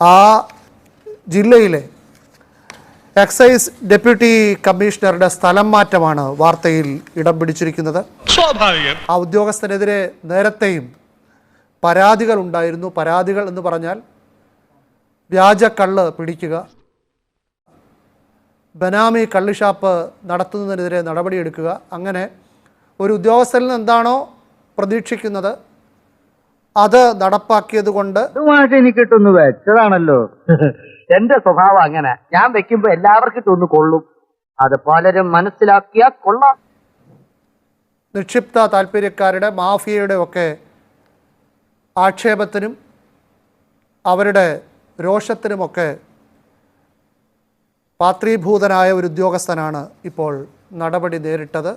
ആ ജില്ലയിലെ excise deputy കമ്മീഷണറുടെ സ്ഥലം മാറ്റമാണ് വാർത്തയിൽ ഇടം പിടിച്ചിരിക്കുന്നത്. സ്വാഭാവികം. ആ ഉദ്യോഗസ്ഥനെതിരെ നേരത്തെയും പരാതികൾ ഉണ്ടായിരുന്നു. പരാതികൾ എന്ന് പറഞ്ഞാൽ വ്യാജ കള്ള് പിടിക്കുക ബനാമി കള്ളിഷാപ്പ് നടത്തുന്നതിനെതിരെ നടപടിയെടുക്കുക അങ്ങനെ ഒരു ഉദ്യോഗസ്ഥരിൽ നിന്ന് എന്താണോ പ്രതീക്ഷിക്കുന്നത് അത് നടപ്പാക്കിയത് കൊണ്ട് എനിക്കിട്ടൊന്ന് വെച്ചതാണല്ലോ. എന്റെ സ്വഭാവം അങ്ങനെ. ഞാൻ വെക്കുമ്പോ എല്ലാവർക്കും ഇട്ടൊന്ന് കൊള്ളും. അത് പലരും മനസ്സിലാക്കിയാ കൊള്ളാം. നിക്ഷിപ്ത താല്പര്യക്കാരുടെ മാഫിയയുടെ ഒക്കെ ആക്ഷേപത്തിനും അവരുടെ രോഷത്തിനുമൊക്കെ പാത്രീഭൂതനായ ഒരു ഉദ്യോഗസ്ഥനാണ് ഇപ്പോൾ നടപടി നേരിട്ടത്.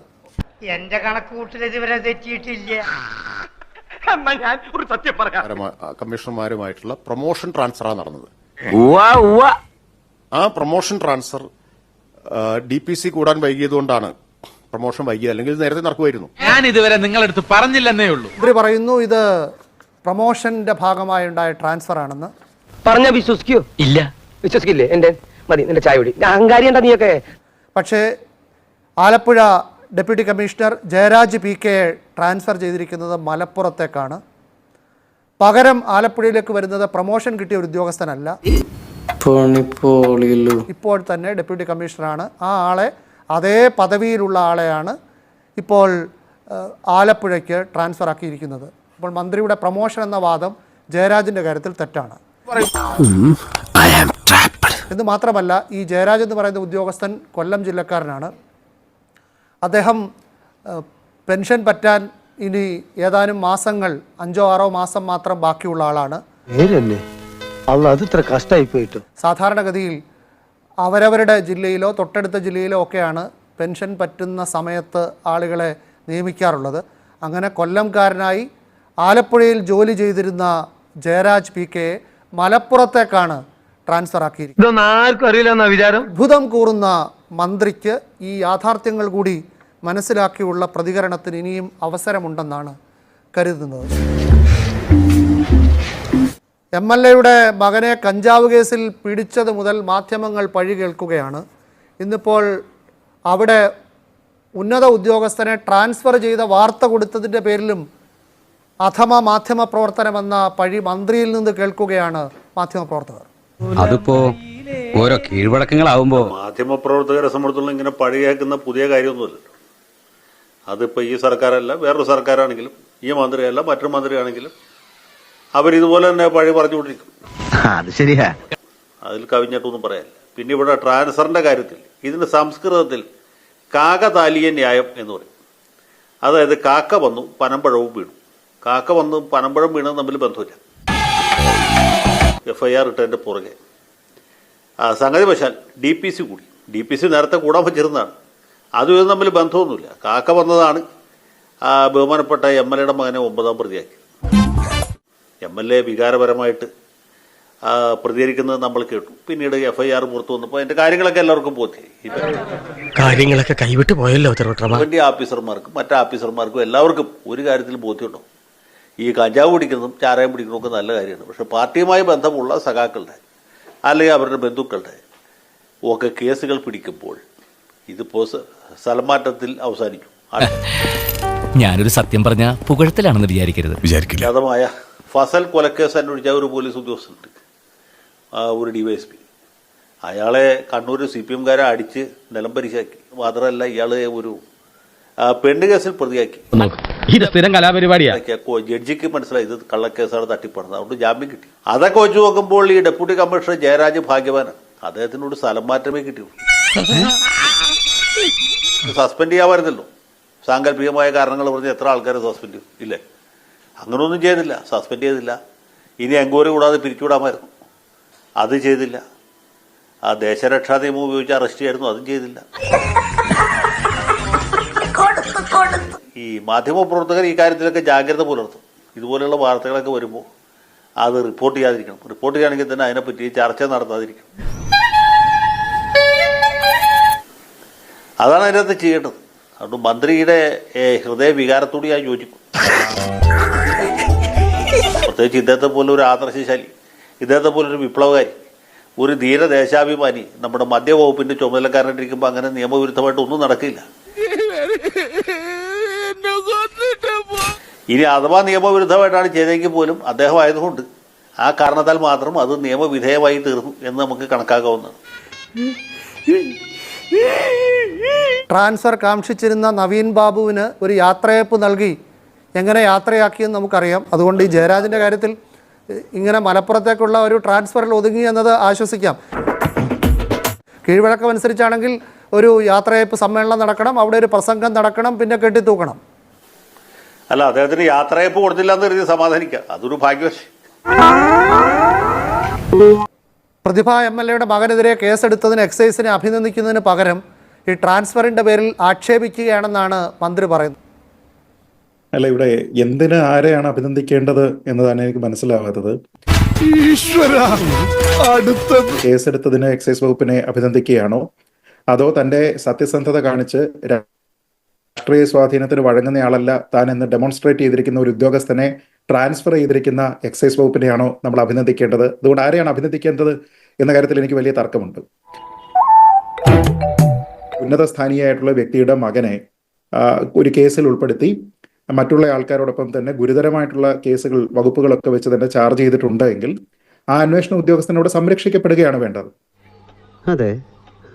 എന്റെ കണക്കൂട്ടിൽ ഇതുവരെ തെറ്റിയിട്ടില്ല. എന്നാ ഞാൻ ഒരു സത്യം പറയാം. മാരുമാ- കമ്മീഷണർമാരുമായിട്ടുള്ള പ്രൊമോഷൻ ട്രാൻസ്ഫറാണ് നടന്നത്. ആ promotion transfer D P C കൂടാൻ വൈകിയതുകൊണ്ടാണ് പ്രൊമോഷൻ വൈകിയത്. അല്ലെങ്കിൽ ഇത് നേരത്തെ നടക്കുമായിരുന്നു. ഞാൻ ഇതുവരെ നിങ്ങളടുത്ത് പറഞ്ഞില്ലെന്നേ ഉള്ളൂ. ഇവർ പറയുന്നു ഇത് പ്രൊമോഷന്റെ ഭാഗമായി ഉണ്ടായ ട്രാൻസ്ഫർ ആണെന്ന്. പറഞ്ഞ വിശ്വസിക്കൂ. ഇല്ല. വിശ്വസിക്കില്ലേ? എന്റെ മതി നിന്റെ ചായ കുടി. അഹങ്കാരി എന്താ നീയൊക്കെ? പക്ഷേ Alappuzha deputy commissioner Jayaraj P K transfer ചെയ്തിരിക്കുന്നത് മലപ്പുറത്തേക്കാണ്. പകരം ആലപ്പുഴയിലേക്ക് വരുന്നത് പ്രൊമോഷൻ കിട്ടിയ ഒരു ഉദ്യോഗസ്ഥനല്ല. ഇപ്പോൾ തന്നെ ഡെപ്യൂട്ടി കമ്മീഷണറാണ്. ആ ആളെ അതേ പദവിയിലുള്ള ആളെയാണ് ഇപ്പോൾ ആലപ്പുഴയ്ക്ക് ട്രാൻസ്ഫർ ആക്കിയിരിക്കുന്നത്. അപ്പോൾ മന്ത്രിയുടെ പ്രൊമോഷൻ എന്ന വാദം ജയരാജിന്റെ കാര്യത്തിൽ തെറ്റാണ്. എന്ന് മാത്രമല്ല ഈ ജയരാജ് എന്ന് പറയുന്ന ഉദ്യോഗസ്ഥൻ കൊല്ലം ജില്ലക്കാരനാണ്. അദ്ദേഹം പെൻഷൻ പറ്റാൻ ഇനി ഏതാനും മാസങ്ങൾ അഞ്ചോ ആറോ മാസം മാത്രം ബാക്കിയുള്ള ആളാണ്. സാധാരണഗതിയിൽ അവരവരുടെ ജില്ലയിലോ തൊട്ടടുത്ത ജില്ലയിലോ ഒക്കെയാണ് പെൻഷൻ പറ്റുന്ന സമയത്ത് ആളുകളെ നിയമിക്കാറുള്ളത്. അങ്ങനെ കൊല്ലംകാരനായി ആലപ്പുഴയിൽ ജോലി ചെയ്തിരുന്ന ജയരാജ് പി കെ മലപ്പുറത്തേക്കാണ് ട്രാൻസ്ഫർ ആക്കിയിരിക്കുന്നത് അത്ഭുതം കൂറുന്ന മന്ത്രിക്ക് ഈ യാഥാർത്ഥ്യങ്ങൾ കൂടി മനസ്സിലാക്കിയുള്ള പ്രതികരണത്തിന് ഇനിയും അവസരമുണ്ടെന്നാണ് കരുതുന്നത്. എം എൽ എയുടെ മകനെ കഞ്ചാവ് കേസിൽ പിടിച്ചത് മുതൽ മാധ്യമങ്ങൾ പഴി കേൾക്കുകയാണ്. ഇന്നിപ്പോൾ അവിടെ ഉന്നത ഉദ്യോഗസ്ഥനെ ട്രാൻസ്ഫർ ചെയ്ത വാർത്ത കൊടുത്തതിന്റെ പേരിലും അഥമ മാധ്യമ പ്രവർത്തനമെന്ന പഴി മന്ത്രിയിൽ നിന്ന് കേൾക്കുകയാണ് മാധ്യമപ്രവർത്തകർ. അതിപ്പോ ഓരോ കീഴ്വഴക്കങ്ങളാവുമ്പോ മാധ്യമപ്രവർത്തകരെ സംബന്ധിച്ചുള്ള ഇങ്ങനെ പഴി കേൾക്കുന്ന പുതിയ കാര്യമൊന്നുമില്ലല്ലോ അതിപ്പോൾ ഈ സർക്കാരല്ല വേറൊരു സർക്കാരാണെങ്കിലും ഈ മന്ത്രിയല്ല മറ്റൊരു മന്ത്രിയാണെങ്കിലും അവരിതുപോലെ തന്നെ പഴി പറഞ്ഞുകൊണ്ടിരിക്കും. അത് ശരിയാ. അതിൽ കവിഞ്ഞിട്ടൊന്നും പറയാനില്ല. പിന്നെ ഇവിടെ ട്രാൻസ്ഫറിന്റെ കാര്യത്തിൽ ഇതിന് സംസ്കൃതത്തിൽ കാകതാലിയ ന്യായം എന്ന് പറയും. അതായത് കാക്ക വന്നു പനമ്പഴവും വീണു. കാക്ക വന്നു പനമ്പഴം വീണത് തമ്മിൽ ബന്ധമില്ല. എഫ് ഐ ആർ ഇട്ടതിന്റെ പുറകെ. സംഗതി വശാൽ ഡി പി സി കൂടി. ഡി പി സി നേരത്തെ കൂടാൻ പറ്റിയിരുന്നതാണ് അതും ഇതും തമ്മിൽ ബന്ധമൊന്നുമില്ല. കാക്ക വന്നതാണ്. ആ, ബഹുമാനപ്പെട്ട എം എൽ എയുടെ മകനെ ഒമ്പതാം പ്രതിയാക്കി. എം എൽ എ വികാരപരമായിട്ട് പ്രതികരിക്കുന്നത് നമ്മൾ കേട്ടു. പിന്നീട് എഫ് ഐ ആർ പുറത്തു വന്നപ്പോൾ അതിന്റെ കാര്യങ്ങളൊക്കെ എല്ലാവർക്കും ബോധ്യായി കാര്യങ്ങളൊക്കെ കൈവിട്ട് പോയല്ലോ വണ്ടി വേണ്ടി ഓഫീസർമാർക്കും മറ്റ് ഓഫീസർമാർക്കും എല്ലാവർക്കും ഒരു കാര്യത്തിൽ ബോധ്യമുണ്ടോ? ഈ കഞ്ചാവ് പിടിക്കുന്നതും ചാരായം പിടിക്കുന്നതും ഒക്കെ നല്ല കാര്യമാണ്. പക്ഷെ പാർട്ടിയുമായി ബന്ധമുള്ള സഖാക്കളുടെ അല്ലെങ്കിൽ അവരുടെ ബന്ധുക്കളുടെ ഒക്കെ കേസുകൾ പിടിക്കുമ്പോൾ ഇതിപ്പോ സ്ഥലമാറ്റത്തിൽ അവസാനിക്കും. ഞാനൊരു സത്യം പറഞ്ഞ പുകഴത്തിലാണെന്ന് വിചാരിക്കരുത്. വിചാരിക്കില്ല. ഫസൽ കൊലക്കേസ് അന്വേഷിച്ച ഒരു പോലീസ് ഉദ്യോഗസ്ഥനുണ്ട്. ആ, ഒരു ഡിവൈഎസ്പി അയാളെ കണ്ണൂർ സി പി എംകാരെ അടിച്ച് നിലംപരിശാക്കി. മാത്രമല്ല ഇയാളെ ഒരു പെണ്ണ് കേസിൽ പ്രതിയാക്കി. ഇത് സ്ഥിരം കലാപരിപാടിയാണ് ജഡ്ജിക്ക് മനസ്സിലായി. ഇത് കള്ളക്കേസാണ് തട്ടിപ്പണത് അതുകൊണ്ട് ജാമ്യം കിട്ടി. അതൊക്കെ വെച്ച് നോക്കുമ്പോൾ ഈ ഡെപ്യൂട്ടി കമ്മീഷണർ ജയരാജ് ഭാഗ്യവാനാണ്. അദ്ദേഹത്തിനോട് സ്ഥലം മാറ്റമേ കിട്ടിയുള്ളൂ. സസ്പെൻഡ് ചെയ്യാമായിരുന്നല്ലോ സാങ്കല്പികമായ കാരണങ്ങൾ പറഞ്ഞ് എത്ര ആൾക്കാരെ സസ്പെൻഡ് ചെയ്യും? ഇല്ലേ? അങ്ങനെയൊന്നും ചെയ്തില്ല. സസ്പെൻഡ് ചെയ്തില്ല. ഇനി എൻക്വയറി കൂടാതെ പിരിച്ചുവിടാമായിരുന്നു. അത് ചെയ്തില്ല. ആ ദേശരക്ഷാ നിയമം ഉപയോഗിച്ച് അറസ്റ്റ് ചെയ്യായിരുന്നു. അതും ചെയ്തില്ല. ഈ മാധ്യമപ്രവർത്തകർ ഈ കാര്യത്തിലൊക്കെ ജാഗ്രത പുലർത്തും. ഇതുപോലെയുള്ള വാർത്തകളൊക്കെ വരുമ്പോൾ അത് റിപ്പോർട്ട് ചെയ്യാതിരിക്കണം. റിപ്പോർട്ട് ചെയ്യുകയാണെങ്കിൽ തന്നെ അതിനെപ്പറ്റി ചർച്ച നടത്താതിരിക്കണം. അതാണ് അതിനകത്ത് ചെയ്യേണ്ടത്. അതുകൊണ്ട് മന്ത്രിയുടെ ഹൃദയ ഹൃദയവികാരത്തോട് ഞാൻ യോജിക്കും. പ്രത്യേകിച്ച് ഇദ്ദേഹത്തെ പോലെ ഒരു ആദർശശാലി ഇദ്ദേഹത്തെ പോലെ ഒരു വിപ്ലവകാരി ഒരു ധീര ദേശാഭിമാനി നമ്മുടെ മദ്യവകുപ്പിന്റെ ചുമതലക്കാരനായിട്ടിരിക്കുമ്പോൾ അങ്ങനെ നിയമവിരുദ്ധമായിട്ട് ഒന്നും നടക്കില്ല. ഇനി അഥവാ നിയമവിരുദ്ധമായിട്ടാണ് ചെയ്തെങ്കിൽ പോലും അദ്ദേഹം ആയതുകൊണ്ട് ആ കാരണത്താൽ മാത്രം അത് നിയമവിധേയമായി തീർന്നു എന്ന് നമുക്ക് കണക്കാക്കാവുന്നതാണ്. ട്രാൻസ്ഫർ കാക്ഷിച്ചിരുന്ന നവീൻ ബാബുവിന് ഒരു യാത്രയപ്പ് നൽകി. എങ്ങനെ യാത്രയാക്കിയെന്ന് നമുക്കറിയാം. അതുകൊണ്ട് ഈ ജയരാജന്റെ കാര്യത്തിൽ ഇങ്ങനെ മലപ്പുറത്തേക്കുള്ള ഒരു ട്രാൻസ്ഫറിൽ ഒതുങ്ങി എന്നത് ആശ്വസിക്കാം. കീഴ്വഴക്കമനുസരിച്ചാണെങ്കിൽ ഒരു യാത്രയപ്പ് സമ്മേളനം നടക്കണം അവിടെ ഒരു പ്രസംഗം നടക്കണം പിന്നെ കെട്ടിത്തൂക്കണം. അല്ല അദ്ദേഹത്തിന് യാത്രയപ്പ് കൊടുത്തില്ല എന്ന് കരുതി സമാധാനിക്കുക അതൊരു ഭാഗ്യവശ പ്രതിഭ എം എൽ എയുടെ മകനെതിരെ കേസെടുത്തതിന് എക്സൈസിനെ അഭിനന്ദിക്കുന്നതിന് പകരം ഈ ട്രാൻസ്ഫറിന്റെ പേരിൽ ആക്ഷേപിക്കുകയാണെന്നാണ് മന്ത്രി പറയുന്നത്. അല്ല ഇവിടെ എന്തിന് ആരെയാണ് അഭിനന്ദിക്കേണ്ടത് എന്നതാണ് എനിക്ക് മനസ്സിലാവാത്തത്. കേസെടുത്തതിന് എക്സൈസ് വകുപ്പിനെ അഭിനന്ദിക്കുകയാണോ? അതോ തന്റെ സത്യസന്ധത കാണിച്ച് രാഷ്ട്രീയ സ്വാധീനത്തിന് വഴങ്ങുന്നയാളല്ല. താൻ എന്ന് ഡെമോൺസ്ട്രേറ്റ് ചെയ്തിരിക്കുന്ന ഒരു ഉദ്യോഗസ്ഥനെ ട്രാൻസ്ഫർ ചെയ്തിരിക്കുന്ന എക്സൈസ് വകുപ്പിനെയാണോ നമ്മൾ അഭിനന്ദിക്കേണ്ടത്? അതുകൊണ്ട് ആരെയാണ് അഭിനന്ദിക്കേണ്ടത് എന്ന കാര്യത്തിൽ എനിക്ക് വലിയ തർക്കമുണ്ട്. ഉന്നത സ്ഥാനീയായിട്ടുള്ള വ്യക്തിയുടെ മകനെ ഒരു കേസിൽ ഉൾപ്പെടുത്തി. മറ്റുള്ള ആൾക്കാരോടൊപ്പം തന്നെ ഗുരുതരമായിട്ടുള്ള കേസുകൾ വകുപ്പുകളൊക്കെ വെച്ച് തന്നെ ചാർജ് ചെയ്തിട്ടുണ്ട് എങ്കിൽ ആ അന്വേഷണ ഉദ്യോഗസ്ഥനോട് സംരക്ഷിക്കപ്പെടുകയാണ് വേണ്ടത്. അതെ.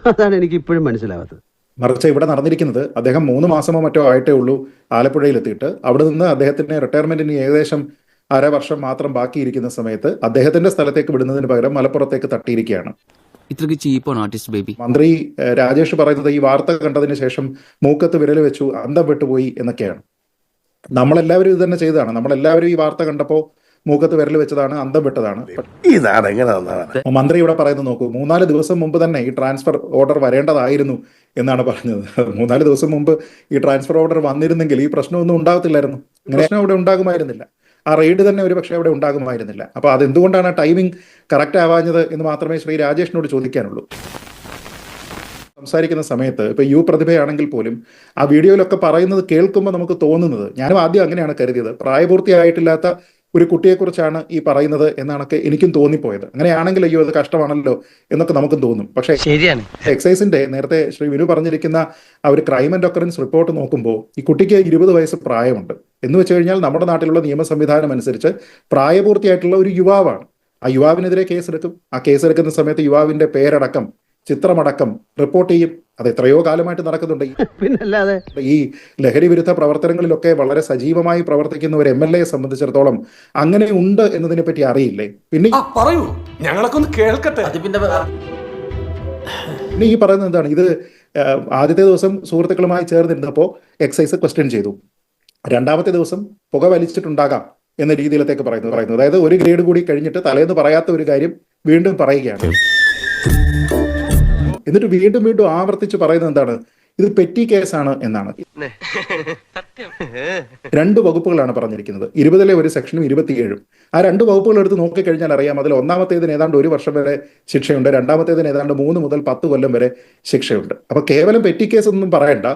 അതാണ് എനിക്ക് ഇപ്പോഴും മനസ്സിലാവാത്തത്. മറിച്ച് ഇവിടെ നടന്നിരിക്കുന്നത് അദ്ദേഹം മൂന്ന് മാസമോ മറ്റോ ആയിട്ടേ ഉള്ളൂ ആലപ്പുഴയിൽ എത്തിയിട്ട് അവിടെ നിന്ന് അദ്ദേഹത്തിന്റെ റിട്ടയർമെന്റിന് ഏകദേശം അര വർഷം മാത്രം ബാക്കിയിരിക്കുന്ന സമയത്ത് അദ്ദേഹത്തിന്റെ സ്ഥലത്തേക്ക് വിടുന്നതിന് പകരം മലപ്പുറത്തേക്ക് തട്ടിയിരിക്കുകയാണ്. ചീപ്പാണ് ആർട്ടിസ്റ്റ് ബേബി മന്ത്രി രാജേഷ് പറയുന്നത് ഈ വാർത്ത കണ്ടതിന് ശേഷം മൂക്കത്ത് വിരൽ വെച്ചു അന്തം വിട്ടുപോയി എന്നൊക്കെയാണ്. നമ്മളെല്ലാവരും ഇത് തന്നെ ചെയ്തതാണ്. നമ്മളെല്ലാവരും ഈ വാർത്ത കണ്ടപ്പോൾ മൂക്കത്ത് വിരൽ വെച്ചതാണ് അന്തം വിട്ടതാണ്. മന്ത്രി ഇവിടെ പറയുന്നത് നോക്കൂ മൂന്നാൽ ദിവസം മുമ്പ് തന്നെ ഈ ട്രാൻസ്ഫർ ഓർഡർ വരേണ്ടതായിരുന്നു എന്നാണ് പറഞ്ഞത്. മൂന്നാൽ ദിവസം മുമ്പ് ഈ ട്രാൻസ്ഫർ ഓർഡർ വന്നിരുന്നെങ്കിൽ ഈ പ്രശ്നമൊന്നും ഉണ്ടാകത്തില്ലായിരുന്നു. പ്രശ്നം അവിടെ ഉണ്ടാകുമായിരുന്നില്ല. ആ റെയ്ഡ് തന്നെ ഒരു പക്ഷേ അവിടെ ഉണ്ടാകുമായിരുന്നില്ല. അപ്പൊ അതെന്തുകൊണ്ടാണ് ടൈമിംഗ് കറക്റ്റ് ആവാഞ്ഞത് എന്ന് മാത്രമേ ശ്രീ രാജേഷിനോട് ചോദിക്കാനുള്ളൂ. സംസാരിക്കുന്ന സമയത്ത് ഇപ്പൊ യു പ്രതിഭയാണെങ്കിൽ പോലും ആ വീഡിയോയിലൊക്കെ പറയുന്നത് കേൾക്കുമ്പോൾ നമുക്ക് തോന്നുന്നത് ഞാനും ആദ്യം അങ്ങനെയാണ് കരുതിയത്. പ്രായപൂർത്തിയായിട്ടില്ലാത്ത ഒരു കുട്ടിയെക്കുറിച്ചാണ് ഈ പറയുന്നത് എന്നാണൊക്കെ എനിക്കും തോന്നിപ്പോയത്. അങ്ങനെയാണെങ്കിൽ അയ്യോ അത് കഷ്ടമാണല്ലോ എന്നൊക്കെ നമുക്കും തോന്നും. പക്ഷേ ശരിയാണ്. എക്സൈസിന്റെ നേരത്തെ ശ്രീ വിനു പറഞ്ഞിരിക്കുന്ന ആ ഒരു ക്രൈം ആൻഡ് ഒക്കറൻസ് റിപ്പോർട്ട് നോക്കുമ്പോൾ ഈ കുട്ടിക്ക് ഇരുപത് വയസ്സ് പ്രായമുണ്ട്. എന്ന് വെച്ച് കഴിഞ്ഞാൽ നമ്മുടെ നാട്ടിലുള്ള നിയമ സംവിധാനം അനുസരിച്ച് പ്രായപൂർത്തിയായിട്ടുള്ള ഒരു യുവാവാണ്. ആ യുവാവിനെതിരെ കേസെടുക്കും. ആ കേസെടുക്കുന്ന സമയത്ത് യുവാവിന്റെ പേരടക്കം ചിത്രമടക്കം റിപ്പോർട്ട് ചെയ്യും. അത് എത്രയോ കാലമായിട്ട് നടക്കുന്നുണ്ട്. പിന്നല്ലാതെ ഈ ലഹരി വിരുദ്ധ പ്രവർത്തനങ്ങളിലൊക്കെ വളരെ സജീവമായി പ്രവർത്തിക്കുന്ന ഒരു എം എൽ എയെ സംബന്ധിച്ചിടത്തോളം അങ്ങനെ ഉണ്ട് എന്നതിനെ പറ്റി അറിയില്ലേ? പിന്നെ ഈ- പറയൂ. ഞങ്ങളൊക്കെ ഒന്ന് കേൾക്കട്ടെ. പിന്നെ ഈ പറയുന്നത് എന്താണ്? ഇത് ആദ്യത്തെ ദിവസം സുഹൃത്തുക്കളുമായി ചേർന്നിരുന്നപ്പോൾ എക്സൈസ് ക്വസ്റ്റ്യൻ ചെയ്തു. രണ്ടാമത്തെ ദിവസം പുക വലിച്ചിട്ടുണ്ടാകാം എന്ന രീതിയിലത്തേക്ക് പറയുന്നു പറയുന്നു. അതായത് ഒരു ഗ്രേഡ് കൂടി കഴിഞ്ഞിട്ട് തലേന്ന് പറയാത്ത ഒരു കാര്യം വീണ്ടും പറയുകയാണ്. എന്നിട്ട് വീണ്ടും വീണ്ടും ആവർത്തിച്ച് പറയുന്നത് എന്താണ്? ഇത് പെറ്റി കേസാണ് എന്നാണ്. രണ്ട് വകുപ്പുകളാണ് പറഞ്ഞിരിക്കുന്നത്. ഇരുപതിലെ ഒരു സെക്ഷനും ഇരുപത്തിയേഴും. ആ രണ്ട് വകുപ്പുകൾ എടുത്ത് നോക്കിക്കഴിഞ്ഞാൽ അറിയാം അതിൽ ഒന്നാമത്തേതിന് ഏതാണ്ട് ഒരു വർഷം വരെ ശിക്ഷയുണ്ട് രണ്ടാമത്തേതിന് ഏതാണ്ട് മൂന്ന് മുതൽ പത്ത് കൊല്ലം വരെ ശിക്ഷയുണ്ട്. അപ്പൊ കേവലം പെറ്റി കേസ് ഒന്നും പറയണ്ട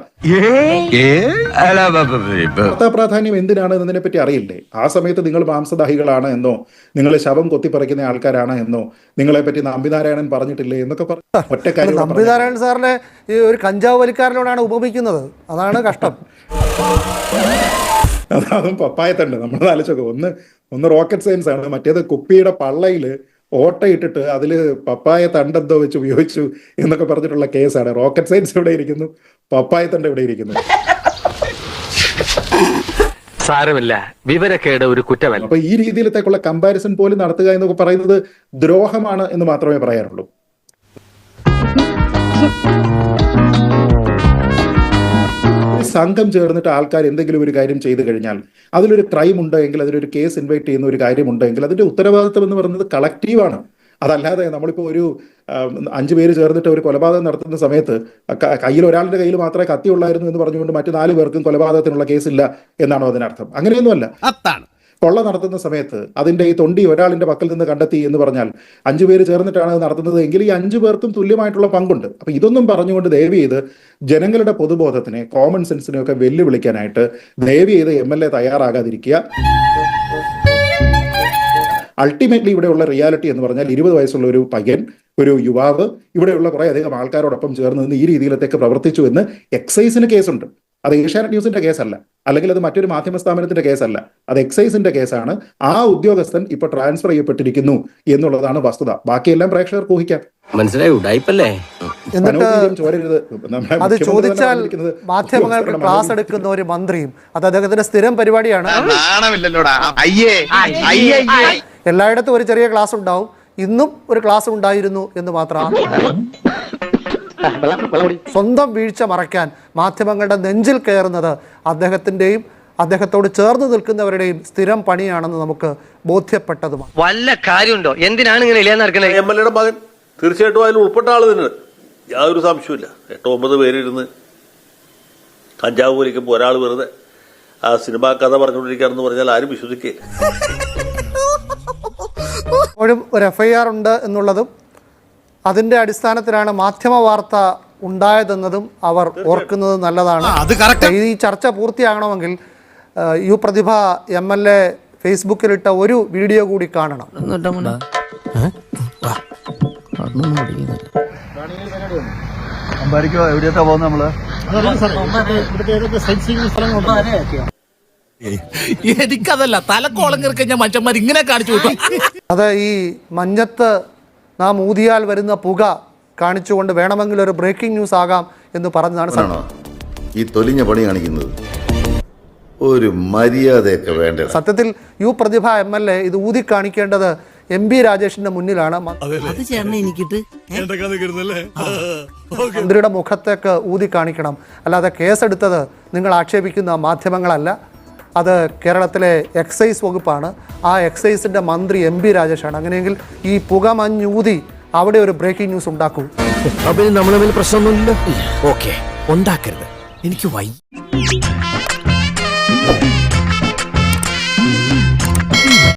വാർത്താ പ്രാധാന്യം എന്തിനാണ് എന്നതിനെ പറ്റി അറിയില്ലേ? ആ സമയത്ത് നിങ്ങൾ മാംസദാഹികളാണ് എന്നോ നിങ്ങൾ ശവം കൊത്തിപ്പറിക്കുന്ന ആൾക്കാരാണ് എന്നോ നിങ്ങളെ പറ്റി നമ്പിനാരായണൻ പറഞ്ഞിട്ടില്ലേ എന്നൊക്കെ പറഞ്ഞു ഒറ്റ കാര്യം നമ്പിനാരായണൻ സാറിനെ ഈ ഒരു കഞ്ചാവ് വലിക്കാരനോടാണ് ഉപമിക്കുന്നത്. അതാണ് കഷ്ടം. അതും പപ്പായത്തുണ്ട്. നമ്മൾ ആലോചിച്ചൊക്കെ. ഒന്ന് ഒന്ന് റോക്കറ്റ് സയൻസ് ആണ്. മറ്റേത് കുപ്പിയുടെ പള്ളയിൽ ഓട്ടയിട്ടിട്ട് അതിൽ പപ്പായ തണ്ടെന്തോ വെച്ച് ഉപയോഗിച്ചു എന്നൊക്കെ പറഞ്ഞിട്ടുള്ള കേസാണ്. റോക്കറ്റ് സയൻസ് ഇവിടെ ഇരിക്കുന്നു? പപ്പായ തണ്ട് ഇവിടെ ഇരിക്കുന്നു? സാരമില്ല. വിവരക്കേട് ഒരു കുറ്റമല്ല. അപ്പൊ ഈ രീതിയിലത്തേക്കുള്ള കമ്പാരിസൺ പോലും നടത്തുക എന്നൊക്കെ പറയുന്നത് ദ്രോഹമാണ് എന്ന് മാത്രമേ പറയാറുള്ളൂ. സംഘം ചേർന്നിട്ട് ആൾക്കാർ എന്തെങ്കിലും ഒരു കാര്യം ചെയ്തു കഴിഞ്ഞാൽ അതിലൊരു ക്രൈം ഉണ്ടെങ്കിൽ അതിലൊരു കേസ് ഇൻവൈറ്റ് ചെയ്യുന്ന ഒരു കാര്യമുണ്ടെങ്കിൽ അതിന്റെ ഉത്തരവാദിത്വം എന്ന് പറയുന്നത് കളക്റ്റീവാണ് അതല്ലാതെ നമ്മളിപ്പോൾ ഒരു അഞ്ചു പേര് ചേർന്നിട്ട് ഒരു കൊലപാതകം നടത്തുന്ന സമയത്ത് കയ്യിൽ ഒരാളുടെ കയ്യിൽ മാത്രമേ കത്തി ഉള്ളായിരുന്നു എന്ന് പറഞ്ഞുകൊണ്ട് മറ്റു നാല് പേർക്കും കൊലപാതകത്തിനുള്ള കേസില്ല എന്നാണോ അതിനർത്ഥം? അങ്ങനെയൊന്നുമല്ല. അത്താണ് കൊള്ള നടത്തുന്ന സമയത്ത് അതിന്റെ ഈ തൊണ്ടി ഒരാളിന്റെ പക്കൽ നിന്ന് കണ്ടെത്തി എന്ന് പറഞ്ഞാൽ അഞ്ചു പേര് ചേർന്നിട്ടാണ് അത് നടത്തുന്നത്. എങ്കിൽ ഈ അഞ്ചു പേർക്കും തുല്യമായിട്ടുള്ള പങ്കുണ്ട്. അപ്പം ഇതൊന്നും പറഞ്ഞുകൊണ്ട് ദയവ് ചെയ്ത് ജനങ്ങളുടെ പൊതുബോധത്തിനെ കോമൺ സെൻസിനെ ഒക്കെ വെല്ലുവിളിക്കാനായിട്ട് ദയവ് ചെയ്ത് എം എൽ എ തയ്യാറാകാതിരിക്കുക. അൾട്ടിമേറ്റ്ലി ഇവിടെയുള്ള റിയാലിറ്റി എന്ന് പറഞ്ഞാൽ ഇരുപത് വയസ്സുള്ള ഒരു പയ്യൻ ഒരു യുവാവ് ഇവിടെയുള്ള കുറേ അധികം ആൾക്കാരോടൊപ്പം ചേർന്ന് നിന്ന് ഈ രീതിയിലത്തേക്ക് പ്രവർത്തിച്ചു എന്ന് എക്സൈസിന് കേസുണ്ട് അത് ഏഷ്യാനെറ്റ് ന്യൂസിന്റെ കേസല്ല അല്ലെങ്കിൽ അത് മറ്റൊരു മാധ്യമ സ്ഥാപനത്തിന്റെ കേസല്ല. അത് എക്സൈസിന്റെ കേസാണ്. ആ ഉദ്യോഗസ്ഥൻ ഇപ്പൊ ട്രാൻസ്ഫർ ചെയ്യപ്പെട്ടിരിക്കുന്നു എന്നുള്ളതാണ് വസ്തുത. ബാക്കിയെല്ലാം പ്രേക്ഷകർക്ക് ഊഹിക്കാം. അത് ചോദിച്ചാൽ മാധ്യമങ്ങൾക്ക് ക്ലാസ് എടുക്കുന്ന ഒരു മന്ത്രിയും അത് അദ്ദേഹത്തിന്റെ സ്ഥിരം പരിപാടിയാണ്. എല്ലായിടത്തും ഒരു ചെറിയ ക്ലാസ് ഉണ്ടാവും. ഇന്നും ഒരു ക്ലാസ് ഉണ്ടായിരുന്നു എന്ന് മാത്രമാണ് സ്വന്തം വീഴ്ച മറയ്ക്കാൻ മാധ്യമങ്ങളുടെ നെഞ്ചിൽ കയറുന്നത് അദ്ദേഹത്തിന്റെയും അദ്ദേഹത്തോട് ചേർന്ന് നിൽക്കുന്നവരുടെയും സ്ഥിരം പണിയാണെന്ന് നമുക്ക് ബോധ്യപ്പെട്ടതുമാണ്. വല്ല കാര്യമുണ്ടോ? എന്തിനാണ് ഇങ്ങനെ ഇല്ലാന്ന് നടക്കുന്നത് എം എൽ എയുടെ മകൻ. തീർച്ചയായിട്ടും അതിൽ ഉൾപ്പെട്ട ആൾ തന്നെ. യാതൊരു സംശയമില്ല എട്ടോ ഒമ്പത് പേരിരുന്ന് കഞ്ചാവ് പോലിക്കുമ്പോൾ ഒരാൾ വെറുതെ ആ സിനിമാ കഥ പറഞ്ഞുകൊണ്ടിരിക്കുകയാണെന്ന് പറഞ്ഞാൽ ആരും വിശ്വസിക്കില്ല എപ്പോഴും ഒരു എഫ് ഐ ആർ ഉണ്ട് എന്നുള്ളതും അതിന്റെ അടിസ്ഥാനത്തിലാണ് മാധ്യമ വാർത്ത ഉണ്ടായതെന്നതും അവർ ഓർക്കുന്നത് നല്ലതാണ്. ഈ ചർച്ച പൂർത്തിയാകണമെങ്കിൽ U Prathibha M L A ഫേസ്ബുക്കിലിട്ട ഒരു വീഡിയോ കൂടി കാണണം. എനിക്കതല്ല. തലക്കോളം കയറി കഴിഞ്ഞാൽ മനുഷ്യന്മാർ ഇങ്ങനെ കാണിച്ചു അത് ഈ മഞ്ഞത്ത് നാം ഊതിയാൽ വരുന്ന പുക കാണിച്ചുകൊണ്ട് വേണമെങ്കിൽ ഒരു ബ്രേക്കിംഗ് ന്യൂസ് ആകാം എന്ന് പറഞ്ഞതാണ് സത്യം. ഈ തൊലിഞ്ഞ പണി കാണിക്കുന്നത് ഒരു മര്യാദയൊക്കെ വേണ്ട? സത്യത്തിൽ U Prathibha M L A ഇത് ഊതി കാണിക്കേണ്ടത് എം ബി രാജേഷിന്റെ മുന്നിലാണ്. മന്ത്രിയുടെ മുഖത്തേക്ക് ഊതി കാണിക്കണം. അല്ലാതെ കേസെടുത്തത് നിങ്ങൾ ആക്ഷേപിക്കുന്ന മാധ്യമങ്ങളല്ല. അത് കേരളത്തിലെ എക്സൈസ് വകുപ്പാണ്. ആ എക്സൈസിന്റെ മന്ത്രി എം പി രാജേഷാണ്. അങ്ങനെയെങ്കിൽ ഈ പുകമഞ്ഞൂതി അവിടെ ഒരു ബ്രേക്കിംഗ് ന്യൂസ് ഉണ്ടാക്കൂ. അപ്പൊ നമ്മൾ തമ്മിൽ പ്രശ്നമൊന്നുമില്ല? ഓക്കെ. ഉണ്ടാക്കരുത്. എനിക്ക് വൈ